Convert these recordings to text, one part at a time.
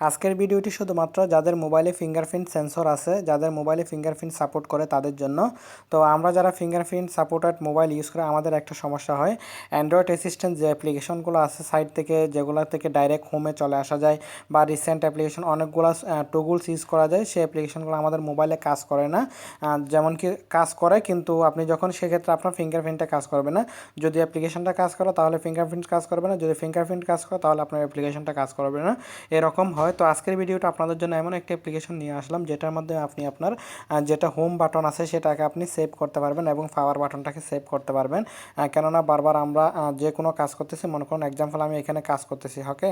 আজকের ভিডিওটি শুধুমাত্র যাদের মোবাইলে ফিঙ্গারপ্রিন্ট সেন্সর আছে, যাদের মোবাইলে ফিঙ্গারপ্রিন্ট সাপোর্ট করে তাদের জন্য। তো আমরা যারা ফিঙ্গারপ্রিন্ট সাপোর্টেড মোবাইল ইউজ করে, আমাদের একটা সমস্যা হয়। অ্যান্ড্রয়েড অ্যাসিস্ট্যান্ট যে অ্যাপ্লিকেশনগুলো আছে সাইট থেকে, যেগুলো থেকে ডাইরেক্ট হোমে চলে আসা যায় বা রিসেন্ট অ্যাপ্লিকেশন অনেকগুলো টুগুলস ইউজ করা যায়, সেই অ্যাপ্লিকেশনগুলো আমাদের মোবাইলে কাজ করে না। যেমন কি কাজ করে, কিন্তু আপনি যখন, সেক্ষেত্রে আপনার ফিঙ্গারপ্রিন্টটা কাজ করবে না। যদি অ্যাপ্লিকেশনটা কাজ করে, তাহলে ফিঙ্গারপ্রিন্ট কাজ করবে না। যদি ফিঙ্গারপ্রিন্ট কাজ করে, তাহলে আপনার অ্যাপ্লিকেশনটা কাজ করবে না। এরকম হয়। তো আজকের ভিডিওটা আপনাদের জন্য এমন একটা অ্যাপ্লিকেশন নিয়ে আসলাম, যেটার মধ্যে আপনি আপনার যেটা হোম বাটন আছে সেটাকে আপনি সেভ করতে পারবেন এবং পাওয়ার বাটনটাকে সেভ করতে পারবেন। কেননা বারবার আমরা যে কোনো কাজ করতেছি, মনে করুন এক্সাম্পল আমি এখানে কাজ করতেছি ওকে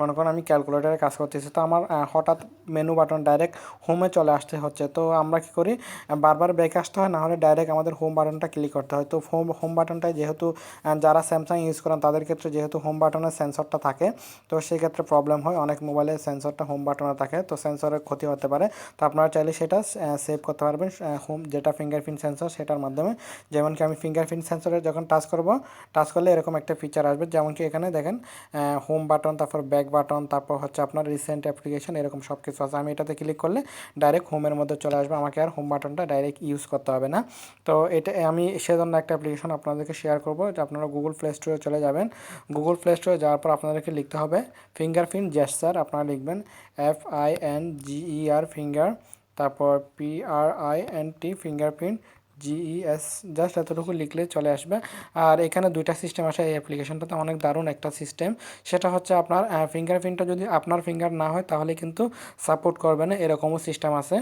মনে করুন আমি ক্যালকুলেটারে কাজ করতেছি, তো আমার হঠাৎ মেনু বাটন ডাইরেক্ট হোমে চলে আসতে হচ্ছে। তো আমরা কি করি বারবার ব্যাক আসতে হয় না হলে ডাইরেক্ট আমাদের হোম বাটনটা ক্লিক করতে হয়। তো হোম হোম বাটনটায় যেহেতু যারা স্যামসাং ইউজ করেন, তাদের ক্ষেত্রে যেহেতু হোম বাটনের সেন্সরটা থাকে, তো সেই ক্ষেত্রে প্রবলেম হয়। অনেক মোবাইলে সেন্সরটা হোম বাটনে থাকে, তো সেন্সরের ক্ষতি হতে পারে। তো আপনারা চাইলে সেটা সেভ করতে পারবেন হোম যেটা ফিঙ্গারপ্রিন্ট সেন্সর সেটার মাধ্যমে। যেমন কি আমি ফিঙ্গারপ্রিন্ট সেন্সরে যখন টাচ করব টাচ করলে এরকম একটা ফিচার আসবে। যেমন কি এখানে দেখেন হোম বাটন তারপর ব্যাক বাটন তারপর হচ্ছে আপনার রিসেন্ট অ্যাপ্লিকেশন এরকম সব কিছু আছে। আমি এটাতে ক্লিক করলে ডাইরেক্ট হোমের মধ্যে চলে আসবে। আমাকে আর হোম বাটনটা ডাইরেক্ট ইউজ করতে হবে না। তো এটা, আমি সেজন্য একটা অ্যাপ্লিকেশন আপনাদেরকে শেয়ার করব, যে আপনারা গুগল প্লে স্টোরে চলে যাবেন। গুগল প্লে স্টোরে যাওয়ার পর আপনাদেরকে লিখতে হবে ফিঙ্গারপ্রিন্ট জেস্টার আপনারা লিখবেন F I N G E R finger তারপর P R I N T fingerprint G E S just এতটুকু লিখলে চলে আসবে। আর এখানে দুইটা সিস্টেম আসে এই অ্যাপ্লিকেশনটাতে অনেক দারুণ একটা সিস্টেম সেটা হচ্ছে আপনার ফিঙ্গারপ্রিন্টটা যদি আপনার ফিঙ্গার না হয়, তাহলে কিন্তু সাপোর্ট করবে না, এরকমও সিস্টেম আছে।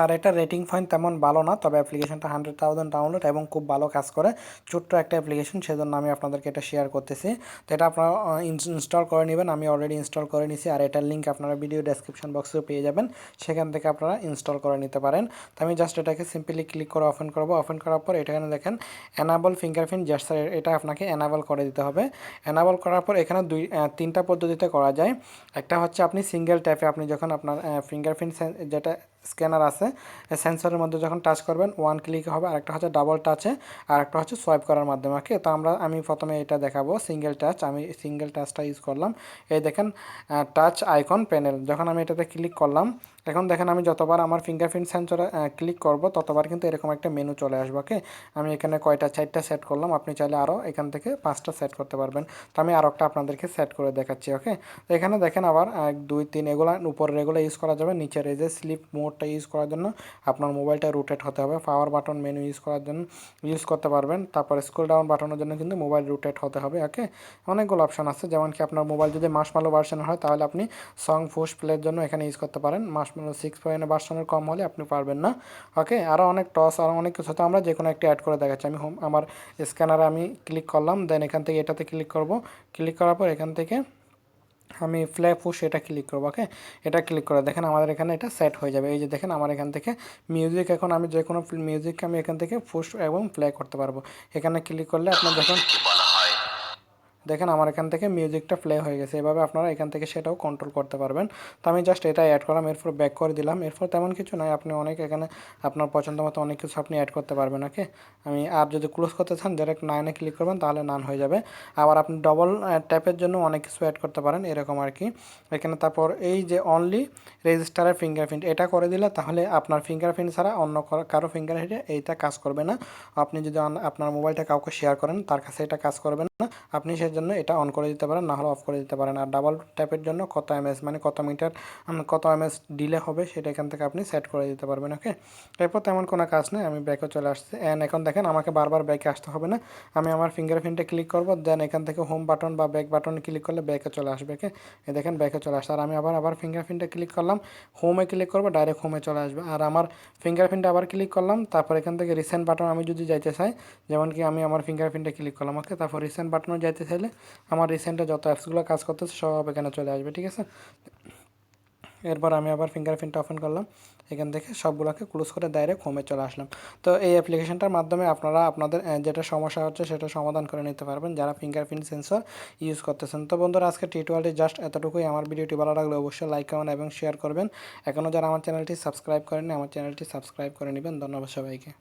আর এটা রেটিং ফাইন তেমন ভালো না, তবে অ্যাপ্লিকেশনটা হান্ড্রেড থাউজেন্ড ডাউনলোড এবং খুব ভালো কাজ করে। ছোট্ট একটা অ্যাপ্লিকেশন সেজন্য আমি আপনাদেরকে এটা শেয়ার করতেছি। তো এটা আপনারা ইনস্টল করে নেবেন। আমি অলরেডি ইনস্টল করে নিছি আর এটার লিঙ্ক আপনারা ভিডিও ডেসক্রিপশন বক্সেও পেয়ে যাবেন। সেখান থেকে আপনারা ইনস্টল করে নিতে পারেন। তো আমি জাস্ট এটাকে সিম্পলি ক্লিক করে ওপেন করব। ওপেন করার পর এখানে দেখেন অ্যানাবল ফিঙ্গারপ্রিন্ট জাস্টার এটা আপনাকে অ্যানাবল করে দিতে হবে। অ্যানাবল করার পর এখানে দুই তিনটা পদ্ধতিতে করা যায়। একটা হচ্ছে আপনি সিঙ্গেল ট্যাপে আপনি যখন আপনার ফিঙ্গারপ্রিন্ট যেটা স্ক্যানার আছে। সেন্সরের মধ্যে যখন টাচ করবেন ওয়ান ক্লিক হবে, আরেকটা হচ্ছে ডাবল টাচে আর একটা হচ্ছে সোয়াইপ করার মাধ্যমে ওকে তো আমরা, আমি প্রথমে এটা দেখাবো সিঙ্গেল টাচ আমি সিঙ্গেল টাচটা ইউজ করলাম। এই দেখেন টাচ আইকন প্যানেল যখন আমি এটাতে ক্লিক করলাম, এখন দেখেন আমি যতবার আমার ফিঙ্গারপ্রিন্ট সেন্সরে ক্লিক করব, ততবার কিন্তু এরকম একটা মেনু চলে আসবে ওকে আমি এখানে কয়টা, চারটা সেট করলাম, আপনি চাইলে আরও এখান থেকে পাঁচটা সেট করতে পারবেন। তো আমি আরও একটা আপনাদেরকে সেট করে দেখাচ্ছি ওকে তো এখানে দেখেন আবার, এক, দুই, তিন, এগুলো উপরের এগুলো ইউজ করা যাবে, নিচের এই যে স্লিপ মোডটা ইউজ করার জন্য আপনার মোবাইলটা রোটেট হতে হবে। পাওয়ার বাটন মেনু ইউজ করার জন্য ইউজ করতে পারবেন। তারপর স্কুল ডাউন বাটনের জন্য কিন্তু মোবাইল রোটেট হতে হবে ওকে অনেকগুলো অপশান আছে, যেমন কি আপনার মোবাইল যদি মাসমালো ভার্সন হয়, তাহলে আপনি সং ফুস প্লের জন্য এখানে ইউজ করতে পারেন। মাসমালো সিক্স পয়েন্ট ভার্সনের কম হলে আপনি পারবেন না ওকে আরও অনেক টস আরও অনেক কিছু তো আমরা যে কোনো একটা অ্যাড করে দেখাচ্ছি। আমি হোম আমার স্ক্যানারে আমি ক্লিক করলাম দেন এখান থেকে এটাতে ক্লিক করব। ক্লিক করার পর এখান থেকে আমি ফ্লে পুশ এটা ক্লিক করব ওকে এটা ক্লিক করে দেখেন আমাদের এখানে এটা সেট হয়ে যাবে। এই যে দেখেন আমার এখান থেকে মিউজিক এখন আমি যে কোনো মিউজিককে আমি এখান থেকে পুশ এবং প্লে করতে পারব। এখানে ক্লিক করলে আপনার যখন দেখেন আমার এখান থেকে মিউজিকটা প্লে হয়ে গেছে। এভাবে আপনারা এখান থেকে সেটাও কন্ট্রোল করতে পারবেন। তো আমি জাস্ট এটা অ্যাড করলাম, এরপর ব্যাক করে দিলাম। এরপর তেমন কিছু নয়, আপনি অনেক এখানে আপনার পছন্দ মতো অনেক কিছু আপনি অ্যাড করতে পারবেন ওকে আমি আর যদি ক্লোজ করতে চান ডাইরেক্ট নাইনে ক্লিক করবেন, তাহলে নান হয়ে যাবে। আবার আপনি ডবল ট্যাপের জন্য অনেক কিছু অ্যাড করতে পারেন, এরকম আর কি। এখানে তারপর এই যে অনলি রেজিস্টারের ফিঙ্গারপ্রিন্ট এটা করে দিলে তাহলে আপনার ফিঙ্গারপ্রিন্ট ছাড়া অন্য কারও ফিঙ্গারপ্রিন্টে এইটা কাজ করবে না। আপনি যদি আপনার মোবাইলটা কাউকে শেয়ার করেন, তার কাছে এটা কাজ করবে না। আপনি সেজন্য এটা অন করে দিতে পারেন না হলে অফ করে দিতে পারেন। আর ডাবল ট্যাপের জন্য কত এমএস মানে কত মিটার কত এমএস ডিলে হবে সেটা এখান থেকে আপনি সেট করে দিতে পারবেন ওকে এরপর তেমন কোনো কাজ নেই, আমি ব্যাকে চলে আসছি। অ্যান্ড এখন দেখেন আমাকে বারবার ব্যাকে আসতে হবে না। আমি আমার ফিঙ্গারপ্রিন্টে ক্লিক করব দেন এখান থেকে হোম বাটন বা ব্যাক বাটন ক্লিক করলে ব্যাকে চলে আসবে ওকে এ দেখেন ব্যাকে চলে আসছে। আর আমি আবার আবার ফিঙ্গারপ্রিন্টে ক্লিক করলাম হোমে ক্লিক করব ডাইরেক্ট হোমে চলে আসবে। আর আমার ফিঙ্গারপ্রিন্টে আবার ক্লিক করলাম, তারপর এখান থেকে রিসেন্ট বাটন আমি যদি যাইতে চাই যেমন কি আমি আমার ফিঙ্গারপ্রিন্টে ক্লিক করলাম ওকে তারপর রিসেন্ট বাটনও যাইতে চাইলে আমার রিসেন্টে যত অ্যাপসগুলো কাজ করতেছে সব এখানে চলে আসবে, ঠিক আছে? এরপর আমি আবার ফিঙ্গারপ্রিন্ট ওপেন করলাম, এখান থেকে সবগুলোকে ক্লোজ করে ডাইরেক্ট হোমে চলে আসলাম। তো এই অ্যাপ্লিকেশনটার মাধ্যমে আপনারা আপনাদের যেটা সমস্যা হচ্ছে সেটা সমাধান করে নিতে পারবেন যারা ফিঙ্গারপ্রিন্ট সেন্সর ইউজ করতেছেন। তো বন্ধুরা আজকে টি টিউটোরিয়ালটি জাস্ট এতটুকুই। আমার ভিডিওটি ভালো লাগলে অবশ্যই লাইক করেন এবং শেয়ার করবেন। এখনও যারা আমার চ্যানেলটি সাবস্ক্রাইব করেনি আমার চ্যানেলটি সাবস্ক্রাইব করে নেবেন। ধন্যবাদ সবাইকে।